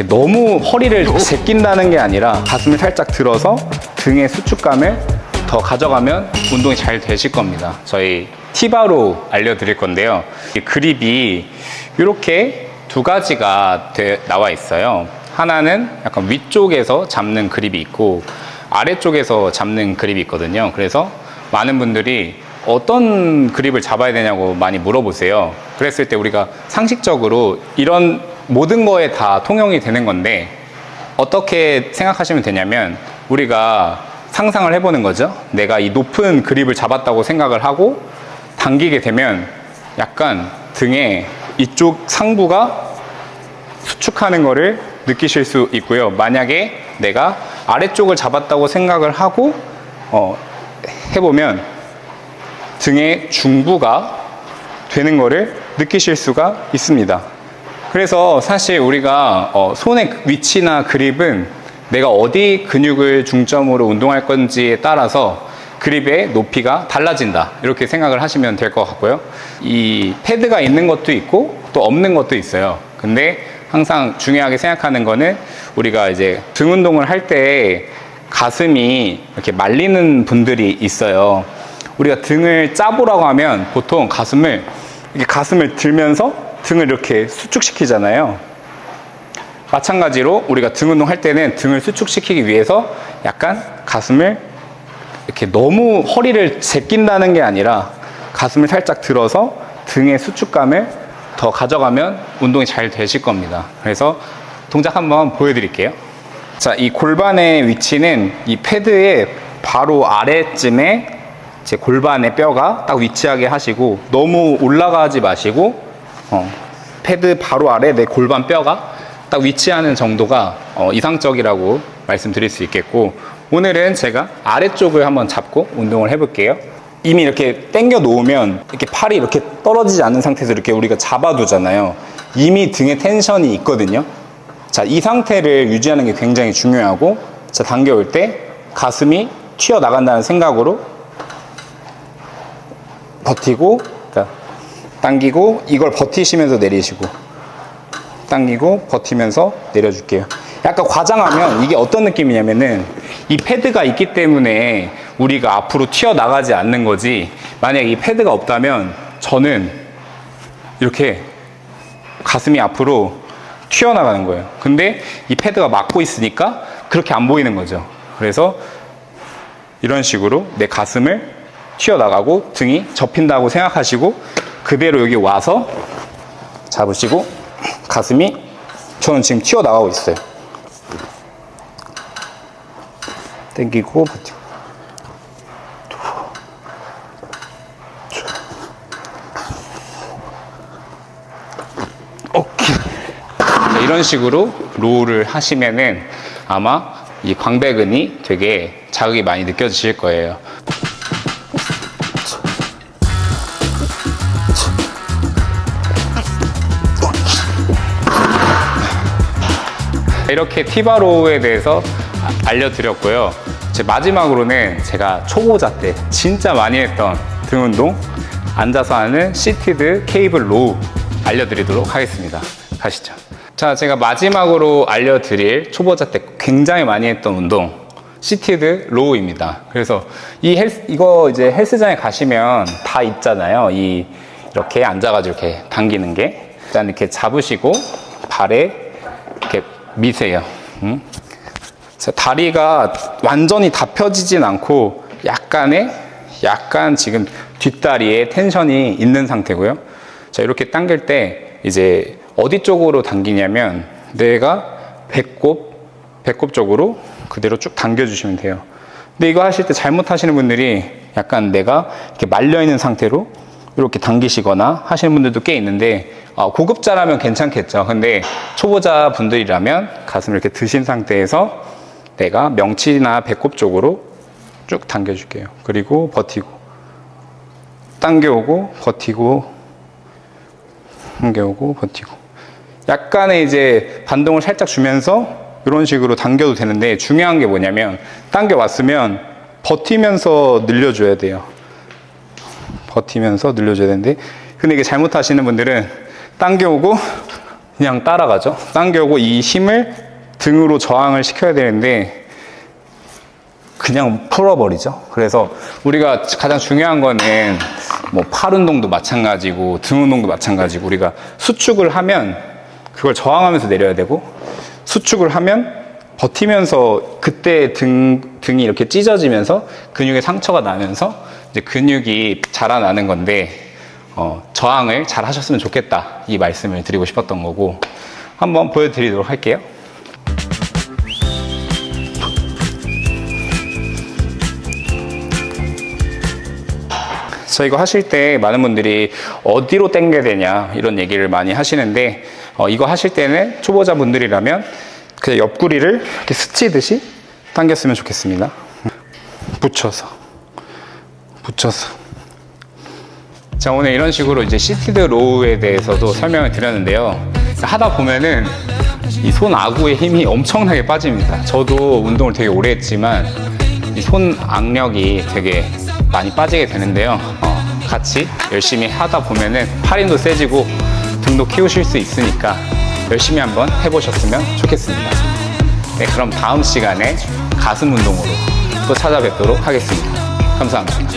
이렇게 너무 허리를 제낀다는 게 아니라 가슴을 살짝 들어서 등의 수축감을 더 가져가면 운동이 잘 되실 겁니다. 저희 티바로 알려드릴 건데요. 이 그립이 이렇게 두 가지가 돼- 나와 있어요. 하나는 약간 위쪽에서 잡는 그립이 있고 아래쪽에서 잡는 그립이 있거든요. 그래서 많은 분들이 어떤 그립을 잡아야 되냐고 많이 물어보세요. 그랬을 때 우리가 상식적으로 이런 모든 거에 다 통용이 되는 건데 어떻게 생각하시면 되냐면 우리가 상상을 해보는 거죠. 내가 이 높은 그립을 잡았다고 생각을 하고 당기게 되면 약간 등에 이쪽 상부가 수축하는 거를 느끼실 수 있고요. 만약에 내가 아래쪽을 잡았다고 생각을 하고 어, 해보면 등의 중부가 되는 거를 느끼실 수가 있습니다. 그래서 사실 우리가 어, 손의 위치나 그립은 내가 어디 근육을 중점으로 운동할 건지에 따라서 그립의 높이가 달라진다. 이렇게 생각을 하시면 될 것 같고요. 이 패드가 있는 것도 있고 또 없는 것도 있어요. 근데 항상 중요하게 생각하는 거는 우리가 이제 등 운동을 할 때 가슴이 이렇게 말리는 분들이 있어요. 우리가 등을 짜보라고 하면 보통 가슴을 이렇게 가슴을 들면서 등을 이렇게 수축시키잖아요. 마찬가지로 우리가 등 운동할 때는 등을 수축시키기 위해서 약간 가슴을 이렇게 너무 허리를 제낀다는 게 아니라 가슴을 살짝 들어서 등의 수축감을 더 가져가면 운동이 잘 되실 겁니다. 그래서 동작 한번 보여드릴게요. 자, 이 골반의 위치는 이 패드의 바로 아래쯤에 제 골반의 뼈가 딱 위치하게 하시고 너무 올라가지 마시고 어, 패드 바로 아래 내 골반 뼈가 딱 위치하는 정도가 어, 이상적이라고 말씀드릴 수 있겠고 오늘은 제가 아래쪽을 한번 잡고 운동을 해볼게요. 이미 이렇게 당겨 놓으면 이렇게 팔이 이렇게 떨어지지 않는 상태에서 이렇게 우리가 잡아두잖아요. 이미 등에 텐션이 있거든요. 자, 이 상태를 유지하는 게 굉장히 중요하고 자, 당겨올 때 가슴이 튀어나간다는 생각으로 버티고 자, 당기고 이걸 버티시면서 내리시고 당기고 버티면서 내려줄게요. 약간 과장하면 이게 어떤 느낌이냐면은 이 패드가 있기 때문에 우리가 앞으로 튀어나가지 않는 거지 만약 이 패드가 없다면 저는 이렇게 가슴이 앞으로 튀어나가는 거예요. 근데 이 패드가 막고 있으니까 그렇게 안 보이는 거죠. 그래서 이런 식으로 내 가슴을 튀어나가고 등이 접힌다고 생각하시고 그대로 여기 와서 잡으시고 가슴이 저는 지금 튀어나가고 있어요. 당기고 버티고 오케이. 자, 이런 식으로 로우를 하시면은 아마 이 광배근이 되게 자극이 많이 느껴지실 거예요. 이렇게 티바로우에 대해서 아- 알려드렸고요. 제 마지막으로는 제가 초보자 때 진짜 많이 했던 등 운동 앉아서 하는 시티드 케이블 로우 알려드리도록 하겠습니다. 가시죠. 자, 제가 마지막으로 알려드릴 초보자 때 굉장히 많이 했던 운동 시티드 로우입니다. 그래서 이 헬스, 이거 이제 헬스장에 가시면 다 있잖아요. 이 이렇게 앉아가지고 이렇게 당기는 게 일단 이렇게 잡으시고 발에 미세요. 음? 자, 다리가 완전히 다 펴지진 않고 약간의 약간 지금 뒷다리에 텐션이 있는 상태고요. 자, 이렇게 당길 때 이제 어디 쪽으로 당기냐면 내가 배꼽 배꼽 쪽으로 그대로 쭉 당겨 주시면 돼요. 근데 이거 하실 때 잘못하시는 분들이 약간 내가 이렇게 말려 있는 상태로 이렇게 당기시거나 하시는 분들도 꽤 있는데 어, 고급자라면 괜찮겠죠. 근데 초보자 분들이라면 가슴을 이렇게 드신 상태에서 내가 명치나 배꼽 쪽으로 쭉 당겨줄게요. 그리고 버티고 당겨오고 버티고 당겨오고 버티고 약간의 이제 반동을 살짝 주면서 이런 식으로 당겨도 되는데 중요한 게 뭐냐면 당겨 왔으면 버티면서 늘려줘야 돼요. 버티면서 늘려줘야 되는데 근데 이게 잘못하시는 분들은 당겨오고 그냥 따라가죠. 당겨고 이 힘을 등으로 저항을 시켜야 되는데 그냥 풀어버리죠. 그래서 우리가 가장 중요한 거는 뭐 팔 운동도 마찬가지고 등 운동도 마찬가지고 우리가 수축을 하면 그걸 저항하면서 내려야 되고 수축을 하면 버티면서 그때 등, 등이 이렇게 찢어지면서 근육에 상처가 나면서 이제 근육이 자라나는 건데 어, 저항을 잘 하셨으면 좋겠다 이 말씀을 드리고 싶었던 거고 한번 보여드리도록 할게요. 저 이거 하실 때 많은 분들이 어디로 당겨야 되냐 이런 얘기를 많이 하시는데 어, 이거 하실 때는 초보자분들이라면 그냥 옆구리를 이렇게 스치듯이 당겼으면 좋겠습니다. 붙여서 붙여서 자 오늘 이런 식으로 이제 시티드 로우에 대해서도 설명을 드렸는데요. 하다 보면은 이 손 아구의 힘이 엄청나게 빠집니다. 저도 운동을 되게 오래 했지만 이 손 악력이 되게 많이 빠지게 되는데요. 어, 같이 열심히 하다 보면은 팔 힘도 세지고 등도 키우실 수 있으니까 열심히 한번 해보셨으면 좋겠습니다. 네, 그럼 다음 시간에 가슴 운동으로 또 찾아뵙도록 하겠습니다. 감사합니다.